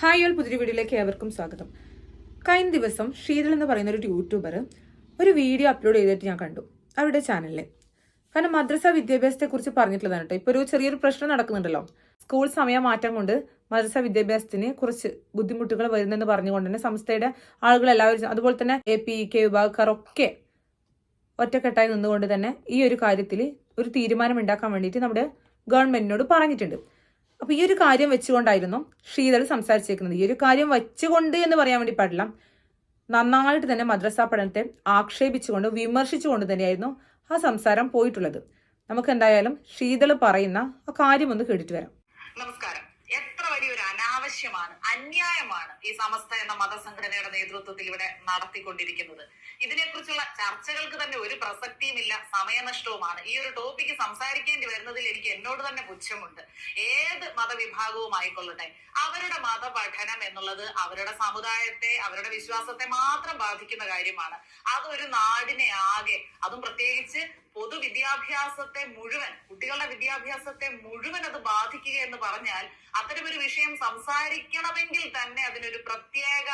Hi all പുതിയ വീഡിയോയിലേക്ക് ഏവർക്കും സ്വാഗതം. കഴിഞ്ഞ ദിവസം ഷീതൾ എന്ന് പറയുന്ന ഒരു യൂട്യൂബർ ഒരു വീഡിയോ അപ്ലോഡ് ചെയ്തിട്ട് ഞാൻ കണ്ടു അവരുടെ ചാനലിൽ കാരണം മദ്രസ വിദ്യാഭ്യാസത്തെക്കുറിച്ച് പറഞ്ഞിട്ടുള്ളതാണ് കേട്ടോ ഇപ്പോൾ ഒരു ചെറിയൊരു പ്രശ്നം നടക്കുന്നുണ്ടല്ലോ. സ്കൂൾ സമയം മാറ്റം കൊണ്ട് മദ്രസ വിദ്യാഭ്യാസത്തിന് കുറച്ച് ബുദ്ധിമുട്ടുകൾ വരുന്നെന്ന് പറഞ്ഞുകൊണ്ട് തന്നെ സംസ്ഥയുടെ ആളുകൾ എല്ലാവരും അതുപോലെ തന്നെ എ പി കെ വിഭാഗക്കാർ ഒക്കെ ഒറ്റക്കെട്ടായി നിന്നുകൊണ്ട് തന്നെ ഈ ഒരു കാര്യത്തിൽ ഒരു തീരുമാനം ഉണ്ടാക്കാൻ വേണ്ടിയിട്ട് നമ്മുടെ ഗവൺമെന്റിനോട് പറഞ്ഞിട്ടുണ്ട്. അപ്പൊ ഈ ഒരു കാര്യം വെച്ചുകൊണ്ടായിരുന്നു ശ്രീധർ സംസാരിച്ചേക്കുന്നത്. ഈ ഒരു കാര്യം വെച്ചുകൊണ്ട് എന്ന് പറയാൻ വേണ്ടി പാടില്ല. നന്നായിട്ട് തന്നെ മദ്രസ പഠനത്തെ ആക്ഷേപിച്ചുകൊണ്ട് വിമർശിച്ചുകൊണ്ട് തന്നെയായിരുന്നു ആ സംസാരം പോയിട്ടുള്ളത്. നമുക്ക് എന്തായാലും ശ്രീതൾ പറയുന്ന ആ കാര്യം ഒന്ന് കേട്ടിട്ട് വരാം. നമസ്കാരം. എത്ര വലിയൊരു അനാവശ്യമാണ് അന്യായമാണ് ഈ സമസ്ത എന്ന മതസംഘടനയുടെ നേതൃത്വത്തിൽ ഇവിടെ നടത്തിക്കൊണ്ടിരിക്കുന്നത്. ഇതിനെക്കുറിച്ചുള്ള ചർച്ചകൾക്ക് തന്നെ ഒരു പ്രസക്തിയുമില്ല സമയനഷ്ടവുമാണ്. ഈ ഒരു ടോപ്പിക്ക് സംസാരിക്കേണ്ടി വരുന്നതിൽ എനിക്ക് എന്നോട് തന്നെ പുച്ഛമുണ്ട്. ഏത് മതവിഭാഗവും ആയിക്കൊള്ളട്ടെ അവരുടെ മതപഠനം എന്നുള്ളത് അവരുടെ സമുദായത്തെ അവരുടെ വിശ്വാസത്തെ മാത്രം ബാധിക്കുന്ന കാര്യമാണ്. അതൊരു നാടിനെ ആകെ അതും പ്രത്യേകിച്ച് പൊതുവിദ്യാഭ്യാസത്തെ മുഴുവൻ കുട്ടികളുടെ വിദ്യാഭ്യാസത്തെ മുഴുവൻ അത് ബാധിക്കുക എന്ന് പറഞ്ഞാൽ അത്തരമൊരു വിഷയം സംസാരിക്കണമെങ്കിൽ തന്നെ അതിനൊരു പ്രത്യേക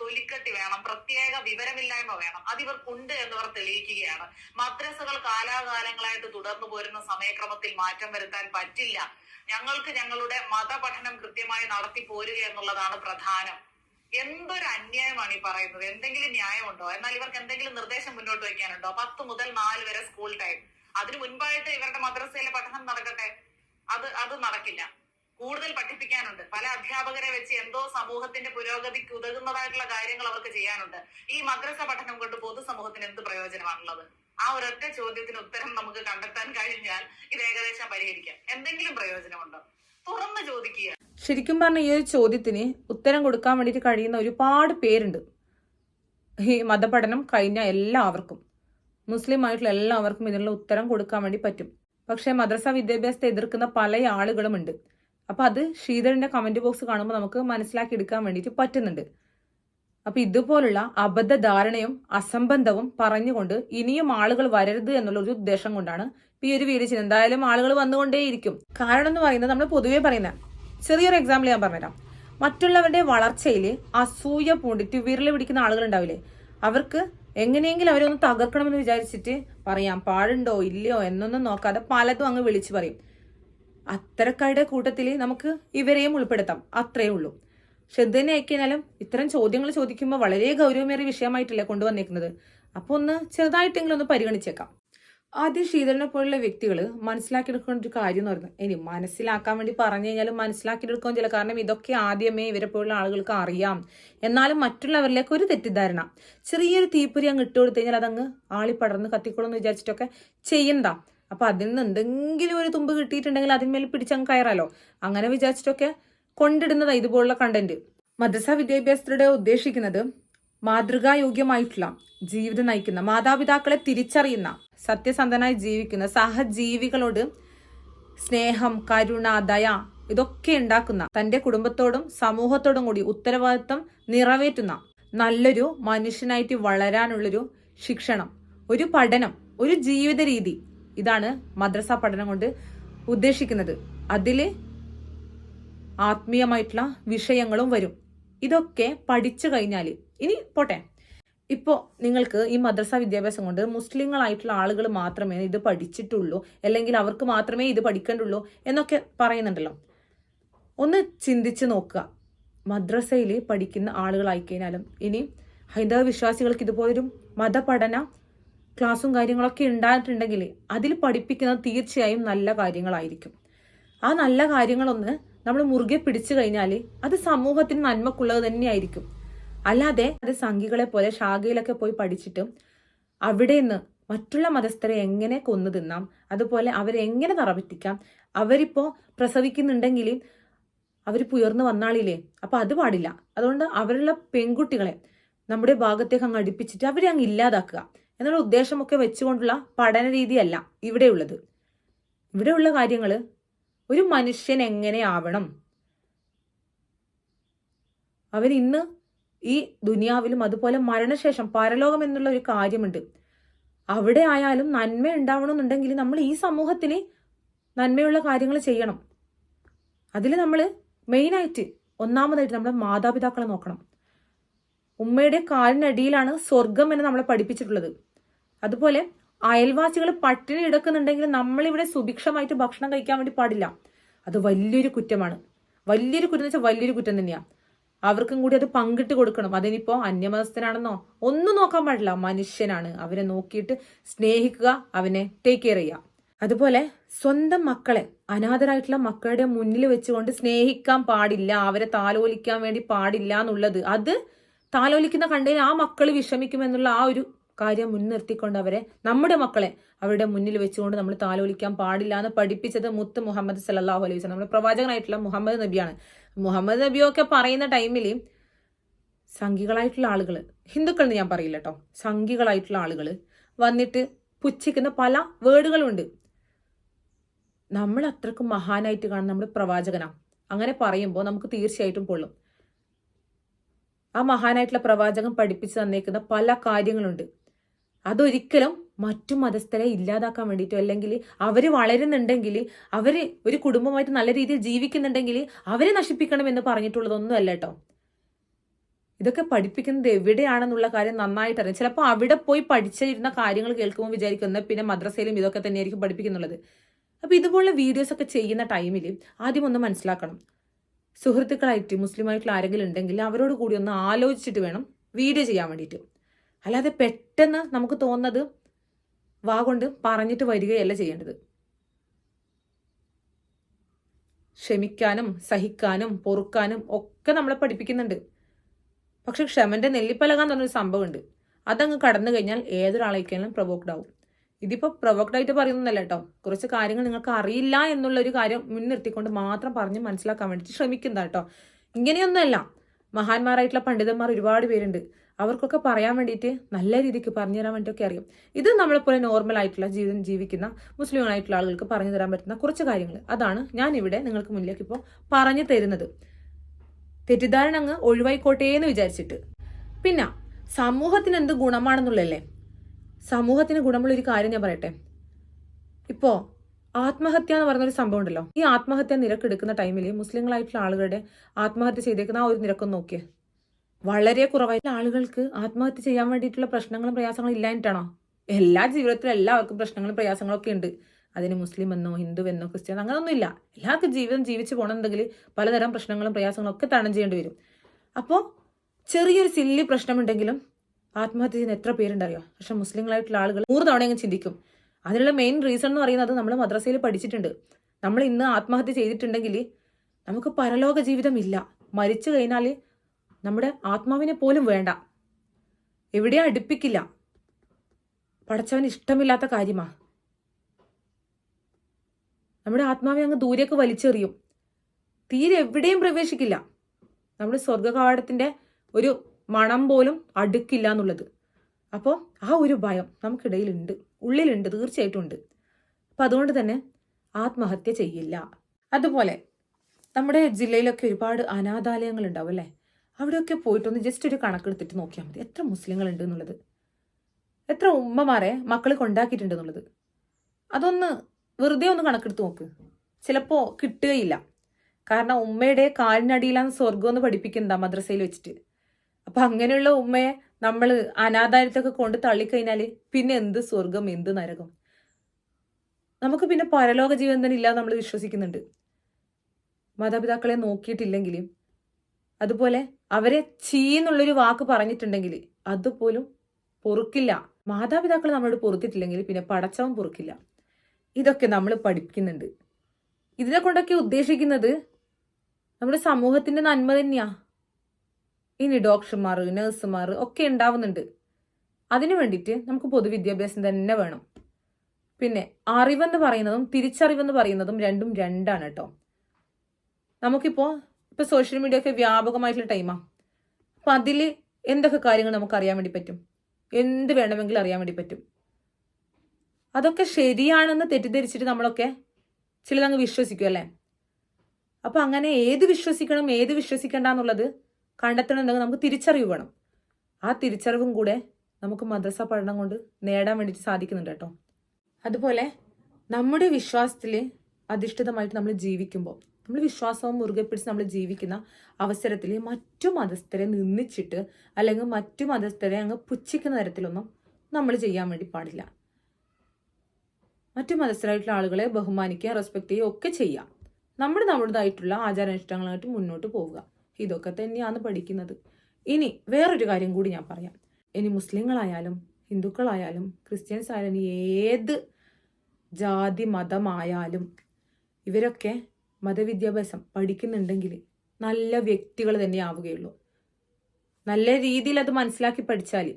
തൊലിക്കെട്ടി വേണം പ്രത്യേക വിവരമില്ലായ്മ വേണം. അതിവർക്കുണ്ട് എന്നിവർ തെളിയിക്കുകയാണ്. മദ്രസകൾ കാലാകാലങ്ങളായിട്ട് തുടർന്നു പോരുന്ന സമയക്രമത്തിൽ മാറ്റം വരുത്താൻ പറ്റില്ല. ഞങ്ങൾക്ക് ഞങ്ങളുടെ മതപഠനം കൃത്യമായി നടത്തി പോരുക എന്നുള്ളതാണ് പ്രധാനം. എന്തൊരു അന്യായമാണ് ഈ പറയുന്നത്? എന്തെങ്കിലും ന്യായമുണ്ടോ? എന്നാൽ ഇവർക്ക് എന്തെങ്കിലും നിർദ്ദേശം മുന്നോട്ട് വെക്കാനുണ്ടോ പത്ത് മുതൽ നാല് വരെ സ്കൂൾ ടൈം. അതിനു മുൻപായിട്ട് ഇവരുടെ മദ്രസയിലെ പഠനം നടക്കട്ടെ? അത് അത് നടക്കില്ല. കൂടുതൽ പഠിപ്പിക്കാനുണ്ട്. പല അധ്യാപകരെ വെച്ച് എന്തോ സമൂഹത്തിന്റെ പുരോഗതിക്ക് ഉതകുന്നതായിട്ടുള്ള കാര്യങ്ങൾ അവർക്ക് ചെയ്യാനുണ്ട്. ഈ മദ്രസ പഠനം കൊണ്ട് പൊതുസമൂഹത്തിന് എന്ത് പ്രയോജനമാണുള്ളത്? ആ ഒരൊറ്റ ചോദ്യത്തിന് ഉത്തരം നമുക്ക് കണ്ടെത്താൻ കഴിഞ്ഞാൽ ഇത് ഏകദേശം പരിഹരിക്കാം. എന്തെങ്കിലും പ്രയോജനമുണ്ടോ? തുറന്ന് ചോദിക്കുക. ശരിക്കും പറഞ്ഞ ഈ ഒരു ചോദ്യത്തിന് ഉത്തരം കൊടുക്കാൻ വേണ്ടിയിട്ട് കഴിയുന്ന ഒരുപാട് പേരുണ്ട്. ഈ മതപഠനം കഴിഞ്ഞ എല്ലാവർക്കും മുസ്ലിം ആയിട്ടുള്ള എല്ലാവർക്കും ഇതിനുള്ള ഉത്തരം കൊടുക്കാൻ വേണ്ടി പറ്റും. പക്ഷേ മദ്രസ വിദ്യാഭ്യാസത്തെ എതിർക്കുന്ന പല ആളുകളുമുണ്ട്. അപ്പൊ അത് ശ്രീധരന്റെ കമന്റ് ബോക്സ് കാണുമ്പോൾ നമുക്ക് മനസ്സിലാക്കി എടുക്കാൻ വേണ്ടിയിട്ട് പറ്റുന്നുണ്ട്. അപ്പൊ ഇതുപോലുള്ള അബദ്ധ ധാരണയും അസംബന്ധവും പറഞ്ഞുകൊണ്ട് ഇനിയും ആളുകൾ വരരുത് എന്നുള്ള ഒരു ഉദ്ദേശം കൊണ്ടാണ് ഈ ഒരു വീഡിയോ ചെയ്യുന്നത്. എന്തായാലും ആളുകൾ വന്നുകൊണ്ടേയിരിക്കും. കാരണം എന്ന് പറയുന്നത് നമ്മൾ പൊതുവേ പറയുന്ന ചെറിയൊരു എക്സാമ്പിൾ ഞാൻ പറഞ്ഞുതരാം. മറ്റുള്ളവരുടെ വളർച്ചയിൽ അസൂയ പൂണ്ടിട്ട് വിരൽ പിടിക്കുന്ന ആളുകൾ ഉണ്ടാവില്ലേ? അവർക്ക് എങ്ങനെയെങ്കിലും അവരൊന്ന് തകർക്കണമെന്ന് വിചാരിച്ചിട്ട് പറയാം പാടുണ്ടോ ഇല്ലയോ എന്നൊന്നും നോക്കാതെ പലതും അങ്ങ് വിളിച്ചു പറയും. അത്തരക്കാരുടെ കൂട്ടത്തിൽ നമുക്ക് ഇവരെയും ഉൾപ്പെടുത്താം. അത്രയേ ഉള്ളൂ. പക്ഷെ ഇത് തന്നെ ഇത്തരം ചോദ്യങ്ങൾ ചോദിക്കുമ്പോൾ വളരെ ഗൗരവമേറിയ വിഷയമായിട്ടല്ലേ കൊണ്ടുവന്നേക്കുന്നത്. അപ്പൊ ഒന്ന് ചെറുതായിട്ടെങ്കിലും ഒന്ന് പരിഗണിച്ചേക്കാം. ആദ്യം ശീതളിനെ പോലുള്ള വ്യക്തികൾ മനസ്സിലാക്കിയെടുക്കേണ്ട ഒരു കാര്യം എന്ന് പറയുന്നത് ഇനി മനസ്സിലാക്കാൻ വേണ്ടി പറഞ്ഞു കഴിഞ്ഞാലും മനസ്സിലാക്കിയെടുക്കാൻ ചില കാരണം ഇതൊക്കെ ആദ്യമേ ഇവരെ പോലുള്ള ആളുകൾക്ക് അറിയാം. എന്നാലും മറ്റുള്ളവരിലേക്ക് ഒരു തെറ്റിദ്ധാരണ. ചെറിയൊരു തീപ്പൊരി അങ്ങ് ഇട്ട് കൊടുത്തു കഴിഞ്ഞാൽ അതങ്ങ് ആളി പടർന്ന് വിചാരിച്ചിട്ടൊക്കെ ചെയ്യുന്നതാ അപ്പൊ അതിൽ നിന്ന് എന്തെങ്കിലും ഒരു തുമ്പ് കിട്ടിയിട്ടുണ്ടെങ്കിൽ അതിന്മേൽ പിടിച്ചങ്ങ് കയറാലോ. അങ്ങനെ വിചാരിച്ചിട്ടൊക്കെ കൊണ്ടിടുന്നതാ ഇതുപോലുള്ള കണ്ടന്റ് മദ്രസ വിദ്യാഭ്യാസത്തിലൂടെ ഉദ്ദേശിക്കുന്നത് മാതൃകായോഗ്യമായിട്ടുള്ള ജീവിതം നയിക്കുന്ന മാതാപിതാക്കളെ തിരിച്ചറിയുന്ന സത്യസന്ധനായി ജീവിക്കുന്ന സഹജീവികളോട് സ്നേഹം കരുണ ദയ ഇതൊക്കെ ഉണ്ടാക്കുന്ന തന്റെ കുടുംബത്തോടും സമൂഹത്തോടും കൂടി ഉത്തരവാദിത്വം നിറവേറ്റുന്ന നല്ലൊരു മനുഷ്യനായിട്ട് വളരാനുള്ളൊരു ശിക്ഷണം ഒരു പഠനം ഒരു ജീവിത രീതി ഇതാണ് മദ്രസ പഠനം കൊണ്ട് ഉദ്ദേശിക്കുന്നത്. അതിൽ ആത്മീയമായിട്ടുള്ള വിഷയങ്ങളും വരും. ഇതൊക്കെ പഠിച്ചു കഴിഞ്ഞാൽ ഇനി പോട്ടെ. ഇപ്പോൾ നിങ്ങൾക്ക് ഈ മദ്രസ വിദ്യാഭ്യാസം കൊണ്ട് മുസ്ലിങ്ങളായിട്ടുള്ള ആളുകൾ മാത്രമേ ഇത് പഠിച്ചിട്ടുള്ളൂ അല്ലെങ്കിൽ അവർക്ക് മാത്രമേ ഇത് പഠിക്കേണ്ടുള്ളൂ എന്നൊക്കെ പറയുന്നുണ്ടല്ലോ. ഒന്ന് ചിന്തിച്ച് നോക്കുക. മദ്രസയിൽ പഠിക്കുന്ന ആളുകളായി കഴിഞ്ഞാലും ഇനി ഹൈന്ദവ വിശ്വാസികൾക്ക് ഇതുപോലൊരു മതപഠന ക്ലാസ്സും കാര്യങ്ങളൊക്കെ ഉണ്ടായിട്ടുണ്ടെങ്കിൽ അതിൽ പഠിപ്പിക്കുന്നത് തീർച്ചയായും നല്ല കാര്യങ്ങളായിരിക്കും. ആ നല്ല കാര്യങ്ങളൊന്ന് നമ്മൾ മുറുകെ പിടിച്ചു കഴിഞ്ഞാൽ അത് സമൂഹത്തിന് നന്മക്കുള്ളത് തന്നെയായിരിക്കും. അല്ലാതെ അത് സംഘികളെ പോലെ ശാഖയിലൊക്കെ പോയി പഠിച്ചിട്ടും അവിടെ നിന്ന് മറ്റുള്ള മതസ്ഥരെ എങ്ങനെ കൊന്നു തിന്നാം അതുപോലെ അവരെ എങ്ങനെ തറപറ്റിക്കാം അവരിപ്പോ പ്രസവിക്കുന്നുണ്ടെങ്കിൽ അവർ പുയർന്നു വന്നാളില്ലേ? അപ്പൊ അത് പാടില്ല. അതുകൊണ്ട് അവരുള്ള പെൺകുട്ടികളെ നമ്മുടെ ഭാഗത്തേക്ക് അങ്ങ് അടുപ്പിച്ചിട്ട് അവരെ അങ്ങ് ഇല്ലാതാക്കുക. എന്നുള്ള ഉദ്ദേശമൊക്കെ വെച്ചുകൊണ്ടുള്ള പഠന രീതിയല്ല ഇവിടെയുള്ളത്. ഇവിടെയുള്ള കാര്യങ്ങൾ ഒരു മനുഷ്യൻ എങ്ങനെ ആവണം അവൻ ഇന്ന് ഈ ദുനിയാവിലും അതുപോലെ മരണശേഷം പരലോകം എന്നുള്ള ഒരു കാര്യമുണ്ട്. അവിടെ ആയാലും നന്മ ഉണ്ടാവണമെന്നുണ്ടെങ്കിൽ നമ്മൾ ഈ സമൂഹത്തിന് നന്മയുള്ള കാര്യങ്ങൾ ചെയ്യണം. അതിൽ നമ്മൾ മെയിനായിട്ട് ഒന്നാമതായിട്ട് നമ്മുടെ മാതാപിതാക്കളെ നോക്കണം. ഉമ്മയുടെ കാലിനടിയിലാണ് സ്വർഗം എന്ന് നമ്മളെ പഠിപ്പിച്ചിട്ടുള്ളത്. അതുപോലെ അയൽവാസികൾ പട്ടിണി കിടക്കുന്നുണ്ടെങ്കിൽ നമ്മളിവിടെ സുഭിക്ഷമായിട്ട് ഭക്ഷണം കഴിക്കാൻ വേണ്ടി പാടില്ല. അത് വലിയൊരു കുറ്റമാണ്. വലിയൊരു കുറ്റം എന്ന് വെച്ചാൽ വലിയൊരു കുറ്റം തന്നെയാണ് അവർക്കും കൂടി അത് പങ്കിട്ട് കൊടുക്കണം. അതിനിപ്പോ അന്യമതസ്ഥനാണെന്നോ ഒന്നും നോക്കാൻ പാടില്ല. മനുഷ്യനാണ്. അവരെ നോക്കിയിട്ട് സ്നേഹിക്കുക അവനെ ടേക്ക് കെയർ ചെയ്യുക. അതുപോലെ സ്വന്തം മക്കളെ അനാഥരായിട്ടുള്ള മക്കളുടെ മുന്നിൽ വെച്ചുകൊണ്ട് സ്നേഹിക്കാൻ പാടില്ല. അവരെ താലോലിക്കാൻ വേണ്ടി പാടില്ല എന്നുള്ളത്. അത് താലോലിക്കുന്ന കണ്ടതിന് ആ മക്കൾ വിഷമിക്കുമെന്നുള്ള ആ ഒരു കാര്യം മുൻനിർത്തിക്കൊണ്ട് അവരെ നമ്മുടെ മക്കളെ അവരുടെ മുന്നിൽ വെച്ചുകൊണ്ട് നമ്മൾ താലോലിക്കാൻ പാടില്ല എന്ന് പഠിപ്പിച്ചത് മുത്ത് മുഹമ്മദ് സല്ലാഹു അലൈഹി വസല്ലം. നമ്മുടെ പ്രവാചകനായിട്ടുള്ള മുഹമ്മദ് നബിയാണ്. മുഹമ്മദ് നബിയൊക്കെ പറയുന്ന ടൈമിൽ സംഘികളായിട്ടുള്ള ആളുകൾ ഹിന്ദുക്കൾ എന്ന് ഞാൻ പറയില്ല കേട്ടോ സംഘികളായിട്ടുള്ള ആളുകൾ വന്നിട്ട് പുച്ഛിക്കുന്ന പല വേർഡുകളുണ്ട്. നമ്മൾ അത്രക്കും മഹാനായിട്ട് കാണുന്ന നമ്മുടെ പ്രവാചകനാ. അങ്ങനെ പറയുമ്പോൾ നമുക്ക് തീർച്ചയായിട്ടും പൊള്ളും. ആ മഹാനായിട്ടുള്ള പ്രവാചകൻ പഠിപ്പിച്ചു തന്നേക്കുന്ന പല കാര്യങ്ങളുണ്ട്. അതൊരിക്കലും മറ്റു മതസ്ഥരെ ഇല്ലാതാക്കാൻ വേണ്ടിയിട്ടോ അല്ലെങ്കിൽ അവർ വളരുന്നുണ്ടെങ്കിൽ അവർ ഒരു കുടുംബമായിട്ട് നല്ല രീതിയിൽ ജീവിക്കുന്നുണ്ടെങ്കിൽ അവരെ നശിപ്പിക്കണം എന്ന് പറഞ്ഞിട്ടുള്ളതൊന്നും അല്ല കേട്ടോ ഇതൊക്കെ പഠിപ്പിക്കുന്നത് എവിടെയാണെന്നുള്ള കാര്യം നന്നായിട്ട് അറിയാം ചിലപ്പോൾ അവിടെ പോയി പഠിച്ചിരുന്ന കാര്യങ്ങൾ കേൾക്കുമ്പോൾ വിചാരിക്കുന്ന പിന്നെ മദ്രസയിലും ഇതൊക്കെ തന്നെയായിരിക്കും പഠിപ്പിക്കുന്നുള്ളത്. അപ്പോൾ ഇതുപോലുള്ള വീഡിയോസ് ഒക്കെ ചെയ്യുന്ന ടൈമിൽ ആദ്യം ഒന്ന് മനസ്സിലാക്കണം. സുഹൃത്തുക്കളായിട്ട് മുസ്ലിമായിട്ടുള്ള ആരെങ്കിലും ഉണ്ടെങ്കിൽ അവരോട് കൂടി ഒന്ന് ആലോചിച്ചിട്ട് വേണം വീഡിയോ ചെയ്യാൻ വേണ്ടിയിട്ട്. അല്ലാതെ പെട്ടെന്ന് നമുക്ക് തോന്നുന്നത് വാ കൊണ്ട് പറഞ്ഞിട്ട് വരികയല്ല ചെയ്യേണ്ടത്. ക്ഷമിക്കാനും സഹിക്കാനും പൊറുക്കാനും ഒക്കെ നമ്മളെ പഠിപ്പിക്കുന്നുണ്ട്. പക്ഷെ ക്ഷമന്റെ നെല്ലിപ്പലക എന്ന് പറഞ്ഞൊരു സംഭവമുണ്ട്. അതങ്ങ് കടന്നു കഴിഞ്ഞാൽ ഏതൊരാളേക്കാലും പ്രൊവോക്ഡ് ആവും. ഇതിപ്പോൾ പ്രൊവോക്ഡ് ആയിട്ട് പറയുന്നതല്ല കേട്ടോ കുറച്ച് കാര്യങ്ങൾ നിങ്ങൾക്ക് അറിയില്ല എന്നുള്ള ഒരു കാര്യം മുൻനിർത്തിക്കൊണ്ട് മാത്രം പറഞ്ഞ് മനസ്സിലാക്കാൻ വേണ്ടിയിട്ട് ശ്രമിക്കുന്ന കേട്ടോ ഇങ്ങനെയൊന്നുമല്ല. മഹാന്മാരായിട്ടുള്ള പണ്ഡിതന്മാർ ഒരുപാട് പേരുണ്ട്. അവർക്കൊക്കെ പറയാൻ വേണ്ടിയിട്ട് നല്ല രീതിക്ക് പറഞ്ഞു തരാൻ വേണ്ടിയിട്ടൊക്കെ അറിയാം. ഇത് നമ്മളെപ്പോലെ നോർമൽ ആയിട്ടുള്ള ജീവിതം ജീവിക്കുന്ന മുസ്ലിങ്ങളായിട്ടുള്ള ആളുകൾക്ക് പറഞ്ഞു തരാൻ പറ്റുന്ന കുറച്ച് കാര്യങ്ങൾ. അതാണ് ഞാൻ ഇവിടെ നിങ്ങൾക്ക് മുന്നിലേക്ക് ഇപ്പോൾ പറഞ്ഞു തരുന്നത്. തെറ്റിദ്ധാരണ അങ്ങ് ഒഴിവായിക്കോട്ടെ എന്ന് വിചാരിച്ചിട്ട്. പിന്നെ സമൂഹത്തിന് എന്ത് ഗുണമാണെന്നുള്ളല്ലേ സമൂഹത്തിന് ഗുണമുള്ള ഒരു കാര്യം ഞാൻ പറയട്ടെ. ഇപ്പോ ആത്മഹത്യ എന്ന് പറയുന്ന ഒരു സംഭവം ഉണ്ടല്ലോ. ഈ ആത്മഹത്യ നിരക്കെടുക്കുന്ന ടൈമിൽ മുസ്ലിങ്ങളായിട്ടുള്ള ആളുകളുടെ ആത്മഹത്യ ചെയ്തേക്കുന്ന ആ ഒരു നിരക്കൊന്ന് നോക്കിയേ. വളരെ കുറവായിട്ടുള്ള ആളുകൾക്ക് ആത്മഹത്യ ചെയ്യാൻ വേണ്ടിയിട്ടുള്ള പ്രശ്നങ്ങളും പ്രയാസങ്ങളും ഇല്ലായിട്ടാണോ എല്ലാ ജീവിതത്തിലും എല്ലാവർക്കും പ്രശ്നങ്ങളും പ്രയാസങ്ങളും ഒക്കെ ഉണ്ട്. അതിന് മുസ്ലിം എന്നോ ഹിന്ദു എന്നോ ക്രിസ്ത്യൻ അങ്ങനൊന്നുമില്ല. എല്ലാവർക്കും ജീവിതം ജീവിച്ചു പോകണമെന്നുണ്ടെങ്കിൽ പലതരം പ്രശ്നങ്ങളും പ്രയാസങ്ങളും ഒക്കെ തരണം ചെയ്യേണ്ടി വരും. അപ്പോൾ ചെറിയൊരു സില്ലി പ്രശ്നമുണ്ടെങ്കിലും ആത്മഹത്യ ചെയ്യുന്ന എത്ര പേരുണ്ടറിയോ? പക്ഷെ മുസ്ലിങ്ങളായിട്ടുള്ള ആളുകൾ നൂറ് തവണയെങ്കിലും ചിന്തിക്കും. അതിനുള്ള മെയിൻ റീസൺ എന്ന് പറയുന്നത് നമ്മൾ മദ്രസയിൽ പഠിച്ചിട്ടുണ്ട്. നമ്മൾ ഇന്ന് ആത്മഹത്യ ചെയ്തിട്ടുണ്ടെങ്കിൽ നമുക്ക് പരലോക ജീവിതം ഇല്ല. മരിച്ചു കഴിഞ്ഞാൽ നമ്മുടെ ആത്മാവിനെ പോലും വേണ്ട. എവിടെയും അടുപ്പിക്കില്ല. പടച്ചവന് ഇഷ്ടമില്ലാത്ത കാര്യമാ. നമ്മുടെ ആത്മാവിനെ അങ്ങ് ദൂരേക്ക് വലിച്ചെറിയും. തീരെ എവിടെയും പ്രവേശിക്കില്ല. നമ്മുടെ സ്വർഗകവാടത്തിന്റെ ഒരു മണം പോലും അടുക്കില്ല എന്നുള്ളത്. അപ്പോൾ ആ ഒരു ഭയം നമുക്കിടയിലുണ്ട്. ഉള്ളിലുണ്ട് തീർച്ചയായിട്ടും ഉണ്ട്. അപ്പം അതുകൊണ്ട് തന്നെ ആത്മഹത്യ ചെയ്യില്ല. അതുപോലെ നമ്മുടെ ജില്ലയിലൊക്കെ ഒരുപാട് അനാഥാലയങ്ങൾ ഉണ്ടാവും അല്ലേ? അവിടെയൊക്കെ പോയിട്ടൊന്ന് ജസ്റ്റ് ഒരു കണക്കെടുത്തിട്ട് നോക്കിയാൽ മതി. എത്ര മുസ്ലിങ്ങൾ ഉണ്ട് എന്നുള്ളത്. എത്ര ഉമ്മമാരെ മക്കൾ കൊണ്ടാക്കിയിട്ടുണ്ട് എന്നുള്ളത്. അതൊന്ന് വെറുതെ ഒന്ന് കണക്കെടുത്ത് നോക്ക്. ചിലപ്പോൾ കിട്ടുകയില്ല. കാരണം ഉമ്മയുടെ കാലിനടിയിലാണ് സ്വർഗം എന്ന് പഠിപ്പിക്കുന്നതാ മദ്രസയിൽ വെച്ചിട്ട്. അപ്പൊ അങ്ങനെയുള്ള ഉമ്മയെ നമ്മൾ അനാഥാരത്തൊക്കെ കൊണ്ട് തള്ളിക്കഴിഞ്ഞാൽ പിന്നെ എന്ത് സ്വർഗം എന്ത് നരകം. നമുക്ക് പിന്നെ പരലോക ജീവൻ തന്നെ ഇല്ല നമ്മൾ വിശ്വസിക്കുന്നുണ്ട്. മാതാപിതാക്കളെ നോക്കിയിട്ടില്ലെങ്കിൽ അതുപോലെ അവരെ ചീ എന്നുള്ളൊരു വാക്ക് പറഞ്ഞിട്ടുണ്ടെങ്കിൽ അതുപോലും പൊറുക്കില്ല. മാതാപിതാക്കൾ നമ്മളോട് പൊറുത്തിട്ടില്ലെങ്കിൽ പിന്നെ പടച്ചവൻ പൊറുക്കില്ല. ഇതൊക്കെ നമ്മൾ പഠിപ്പിക്കുന്നുണ്ട്. ഇതിനെ കൊണ്ടൊക്കെ ഉദ്ദേശിക്കുന്നത് നമ്മുടെ സമൂഹത്തിന്റെ നന്മ തന്നെയാ. ഇനി ഡോക്ടർമാർ നഴ്സുമാർ ഒക്കെ ഉണ്ടാവുന്നുണ്ട്. അതിനു വേണ്ടിയിട്ട് നമുക്ക് പൊതുവിദ്യാഭ്യാസം തന്നെ വേണം. പിന്നെ അറിവെന്ന് പറയുന്നതും തിരിച്ചറിവെന്ന് പറയുന്നതും രണ്ടും രണ്ടാണ് കേട്ടോ. നമുക്കിപ്പോ ഇപ്പൊ സോഷ്യൽ മീഡിയ ഒക്കെ വ്യാപകമായിട്ടുള്ള ടൈമാണ് അപ്പൊ അതിൽ എന്തൊക്കെ കാര്യങ്ങൾ നമുക്ക് അറിയാൻ വേണ്ടി പറ്റും? എന്ത് വേണമെങ്കിലും അറിയാൻ വേണ്ടി പറ്റും? അതൊക്കെ ശരിയാണെന്ന് തെറ്റിദ്ധരിച്ചിട്ട് നമ്മളൊക്കെ ചിലതങ്ങ് വിശ്വസിക്കും അല്ലേ? അപ്പൊ അങ്ങനെ ഏത് വിശ്വസിക്കണം ഏത് വിശ്വസിക്കണ്ട എന്നുള്ളത് കണ്ടെത്തണമെന്നുണ്ടെങ്കിൽ നമുക്ക് തിരിച്ചറിവ് വേണം. ആ തിരിച്ചറിവും കൂടെ നമുക്ക് മദ്രസ പഠനം കൊണ്ട് നേടാൻ വേണ്ടിയിട്ട് സാധിക്കുന്നുണ്ട് കേട്ടോ. അതുപോലെ നമ്മുടെ വിശ്വാസത്തിൽ അധിഷ്ഠിതമായിട്ട് നമ്മൾ ജീവിക്കുമ്പോൾ നമ്മൾ വിശ്വാസവും മുറുകെ പിടിച്ച് നമ്മൾ ജീവിക്കുന്ന അവസരത്തിൽ മറ്റു മതസ്ഥരെ നിന്ദിച്ചിട്ട് അല്ലെങ്കിൽ മറ്റു മതസ്ഥരെ അങ്ങ് പുച്ഛിക്കുന്ന തരത്തിലൊന്നും നമ്മൾ ചെയ്യാൻ വേണ്ടി പാടില്ല. മറ്റു മതസ്ഥരായിട്ടുള്ള ആളുകളെ ബഹുമാനിക്കുക റെസ്പെക്ട് ചെയ്യുക ഒക്കെ ചെയ്യാം നമ്മൾ നമ്മുടേതായിട്ടുള്ള ആചാരാനുഷ്ഠാനങ്ങളായിട്ട് മുന്നോട്ട് പോവുക. ഇതൊക്കെ തന്നെയാണ് പഠിക്കുന്നത്. ഇനി വേറൊരു കാര്യം കൂടി ഞാൻ പറയാം. ഇനി മുസ്ലിങ്ങളായാലും ഹിന്ദുക്കളായാലും ക്രിസ്ത്യൻസ് ആയാലും ഏത് ജാതി മതമായാലും ഇവരൊക്കെ മതവിദ്യാഭ്യാസം പഠിക്കുന്നുണ്ടെങ്കിൽ നല്ല വ്യക്തികൾ തന്നെ ആവുകയുള്ളൂ. നല്ല രീതിയിൽ അത് മനസ്സിലാക്കി പഠിച്ചാൽ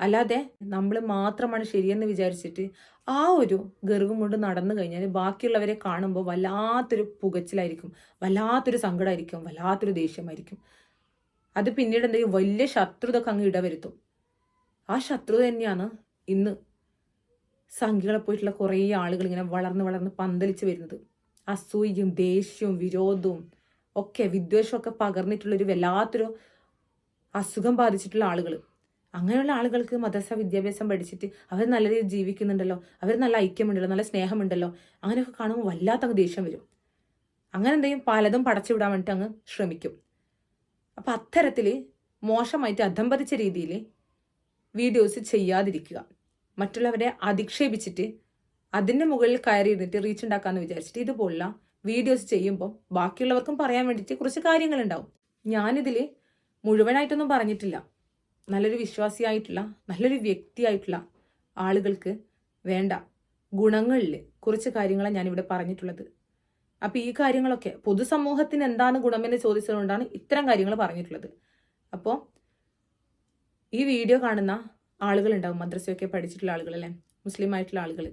അല്ലാതെ നമ്മൾ മാത്രമാണ് ശരിയെന്ന് വിചാരിച്ചിട്ട് ആ ഒരു ഗർവം കൊണ്ട് നടന്നു കഴിഞ്ഞാൽ ബാക്കിയുള്ളവരെ കാണുമ്പോൾ വല്ലാത്തൊരു പുകച്ചിലായിരിക്കും വല്ലാത്തൊരു സങ്കടമായിരിക്കും വല്ലാത്തൊരു ദേഷ്യമായിരിക്കും. അത് പിന്നീട് എന്തെങ്കിലും വലിയ ശത്രുതക്ക് അങ്ങ് ഇടവരുത്തും. ആ ശത്രുത തന്നെയാണ് ഇന്ന് സംഖ്യകളെ പോയിട്ടുള്ള കുറേ ആളുകൾ ഇങ്ങനെ വളർന്ന് വളർന്ന് പന്തലിച്ച് വരുന്നത്. അസൂയയും ദേഷ്യവും വിരോധവും ഒക്കെ വിദ്വേഷവും ഒക്കെ പകർന്നിട്ടുള്ളൊരു വല്ലാത്തൊരു അസുഖം ബാധിച്ചിട്ടുള്ള ആളുകൾ അങ്ങനെയുള്ള ആളുകൾക്ക് മദ്രസ വിദ്യാഭ്യാസം പഠിച്ചിട്ട് അവർ നല്ല രീതിയിൽ ജീവിക്കുന്നുണ്ടല്ലോ അവർ നല്ല ഐക്യമുണ്ടല്ലോ നല്ല സ്നേഹമുണ്ടല്ലോ അങ്ങനെയൊക്കെ കാണുമ്പോൾ വല്ലാത്ത ദേഷ്യം വരും. അങ്ങനെ എന്തെങ്കിലും പലതും പടച്ചു വിടാൻ വേണ്ടിയിട്ട് അങ്ങ് ശ്രമിക്കും. അപ്പം അത്തരത്തിൽ മോശമായിട്ട് അധംപതിച്ച രീതിയിൽ വീഡിയോസ് ചെയ്യാതിരിക്കുക. മറ്റുള്ളവരെ അധിക്ഷേപിച്ചിട്ട് അതിന്റെ മുകളിൽ കയറി ഇരുന്നിട്ട് റീച്ച് ഉണ്ടാക്കാമെന്ന് വിചാരിച്ചിട്ട് ഇതുപോലുള്ള വീഡിയോസ് ചെയ്യുമ്പോൾ ബാക്കിയുള്ളവർക്കും പറയാൻ വേണ്ടിയിട്ട് കുറച്ച് കാര്യങ്ങൾ കാര്യങ്ങളുണ്ടാവും. ഞാനിതിൽ മുഴുവനായിട്ടൊന്നും പറഞ്ഞിട്ടില്ല. നല്ലൊരു വിശ്വാസിയായിട്ടുള്ള നല്ലൊരു വ്യക്തിയായിട്ടുള്ള ആളുകൾക്ക് വേണ്ട ഗുണങ്ങളിൽ കുറച്ച് കാര്യങ്ങളാണ് ഞാനിവിടെ പറഞ്ഞിട്ടുള്ളത്. അപ്പോൾ ഈ കാര്യങ്ങളൊക്കെ പൊതുസമൂഹത്തിന് എന്താണ് ഗുണമെന്ന് ചോദിച്ചതുകൊണ്ടാണ് ഇത്തരം കാര്യങ്ങൾ പറഞ്ഞിട്ടുള്ളത്. അപ്പോൾ ഈ വീഡിയോ കാണുന്ന ആളുകളുണ്ടാവും മദ്രസയൊക്കെ പഠിച്ചിട്ടുള്ള ആളുകൾ ആളുകളല്ലേ മുസ്ലിം ആയിട്ടുള്ള ആളുകൾ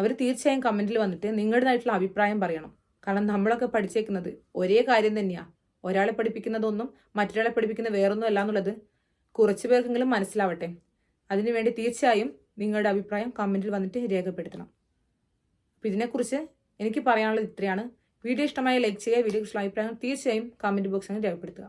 അവർ തീർച്ചയായും കമന്റിൽ വന്നിട്ട് നിങ്ങളുടേതായിട്ടുള്ള അഭിപ്രായം പറയണം. കാരണം നമ്മളൊക്കെ പഠിച്ചേക്കുന്നത് ഒരേ കാര്യം തന്നെയാണ് ഒരാളെ പഠിപ്പിക്കുന്നതൊന്നും മറ്റൊരാളെ പഠിപ്പിക്കുന്ന വേറൊന്നും അല്ല എന്നുള്ളത് കുറച്ച് പേർക്കെങ്കിലും മനസ്സിലാവട്ടെ. അതിനുവേണ്ടി തീർച്ചയായും നിങ്ങളുടെ അഭിപ്രായം കമന്റിൽ വന്നിട്ട് രേഖപ്പെടുത്തണം. അപ്പോൾ ഇതിനെക്കുറിച്ച് എനിക്ക് പറയാനുള്ളത് ഇത്രയാണ്. വീഡിയോ ഇഷ്ടമായ ലൈക്ക് ചെയ്യുക വീഡിയോ ഇഷ്ടമായ അഭിപ്രായം തീർച്ചയായും കമന്റ് ബോക്സിൽ രേഖപ്പെടുത്തുക.